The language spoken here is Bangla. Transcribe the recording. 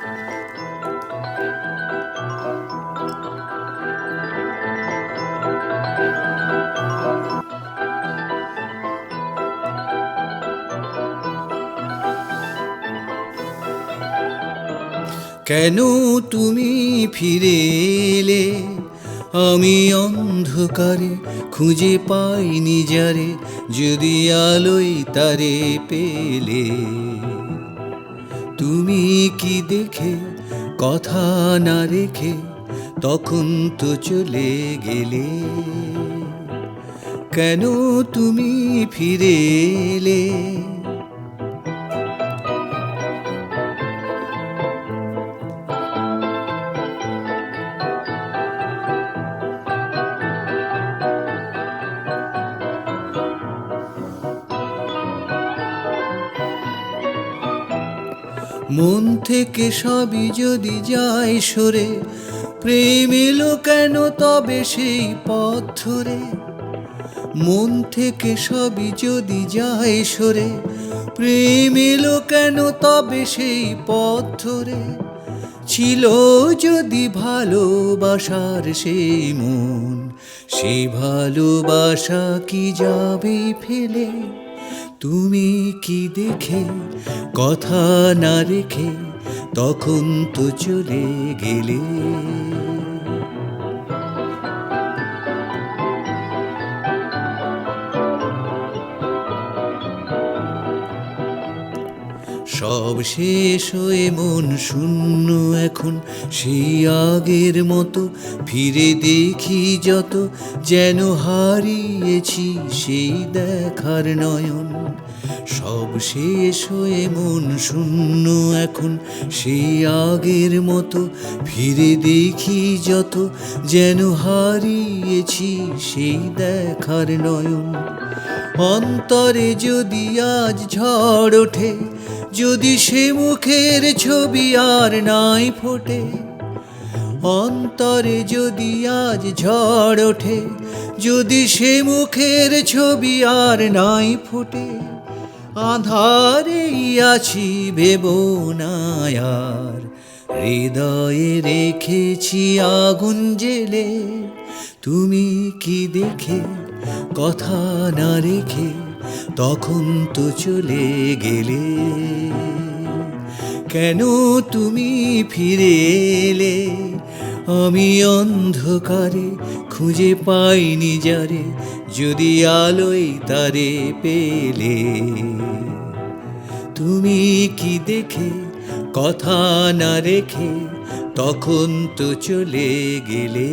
কেন তুমি ফিরে এলে? আমি অন্ধকারে খুঁজে পাইনি যারে যদি আলোয় তারে পেলে। তুমি কি দেখে কথা না রেখে তখন তো চলে গেলে? কেন তুমি ফিরে এলে? মন থেকে সবই যদি যায় সরে, প্রেম এলো কেন তবে সেই পথ ধরে? মন থেকে সবই যদি যায় সরে, প্রেম এলো কেন তবে সেই পথ ধরে? ছিল যদি ভালোবাসার সেই মন সেই ভালোবাসা কি যাবে ফেলে? তুমি কি দেখে? কথা না রেখে তখন তো চলে গেলে। সব শেষ হয়ে মন শূন্য এখন। সেই আগের মতো ফিরে দেখি যত, যেন হারিয়েছি সেই দেখার নয়ন। সব শেষ হয়ে মন শূন্য এখন। সেই আগের মতো ফিরে দেখি যত, যেন হারিয়েছি সেই দেখার নয়ন। অন্তরে যদি আজ ঝড় ওঠে যদি সে মুখের ছবি আর নাই ফোটে, অন্তরে যদি আজ ঝড় ওঠে, যদি সে মুখের ছবি আর নাই ফোটে, আধারেই আছি ভেব আর। হৃদয়ে রেখেছি আগুন জেলে, তুমি কি দেখে, কথা না রেখে তখন তো চলে গেলে। কেন তুমি ফিরে এলে? আমি অন্ধকারে খুঁজে পাইনি যারে, যদি আলোয় তারে পেলে। তুমি কি দেখে কথা না রেখে তখন তো চলে গেলে?